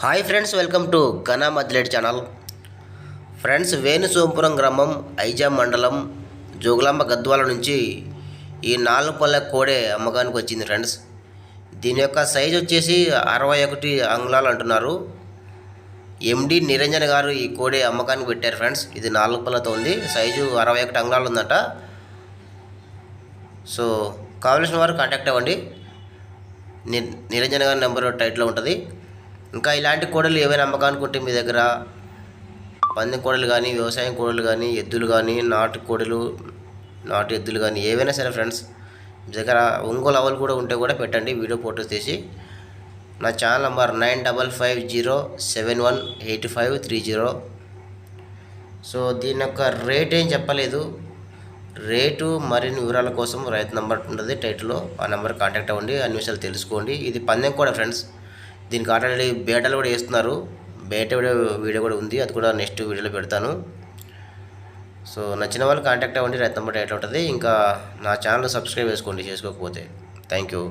Hi friends welcome to ఘనా మద్లెట్ channel. Friends Venusompuram గ్రామం ఐజాం మండలం జోగులాంబ గద్వాల నుంచి ఈ నాలుగు పళ్ళ కోడే అమ్మకానికి వచ్చింది ఫ్రెండ్స్. దీని యొక్క సైజ్ వచ్చేసి అరవై ఒకటి అంగుళాలు అంటున్నారు. ఎండి నిరంజన్ గారు ఈ కోడే అమ్మకానికి పెట్టారు ఫ్రెండ్స్. ఇది నాలుగు పళ్ళతో ఉంది. సైజు అరవై ఒకటి అంగుళాలు ఉందట. సో కావలసిన వారు కాంటాక్ట్ అవ్వండి. నిరంజన్ గారి నెంబర్ టైట్లో ఉంటుంది. ఇంకా ఇలాంటి కోడలు ఏవైనా అమ్మకానికి ఉంటే మీ దగ్గర పందెం కోడలు కానీ వ్యవసాయం కోడలు కానీ ఎద్దులు కానీ నాటు కోడలు నాటు ఎద్దులు కానీ ఏవైనా సరే ఫ్రెండ్స్ మీ దగ్గర ఒంగోలు అవలు కూడా ఉంటే కూడా పెట్టండి. వీడియో ఫోటోస్ తీసి నా channel number nine double five zero seven one eight five three zero. So దీని యొక్క రేట్ ఏం చెప్పలేదు. రేటు మరిన్ని వివరాల కోసం రైతు నెంబర్ ఉంటుంది. టైటిల్లో ఆ నెంబర్ కాంటాక్ట్ అవ్వండి. అన్ని విషయాలు తెలుసుకోండి. ఇది పందెం కూడా ఫ్రెండ్స్. దీనికి ఆల్రెడీ బేటలు కూడా వేస్తున్నారు. బేట వీడియో వీడియో కూడా ఉంది. అది కూడా నెక్స్ట్ వీడియోలో పెడతాను. సో నచ్చిన వాళ్ళు కాంటాక్ట్ అవ్వండి. రైతు నెంబర్ టైటిల్ ఉంటుంది? ఇంకా నా ఛానల్ సబ్స్క్రైబ్ చేసుకోండి. చేసుకోకపోతే థ్యాంక్ యూ.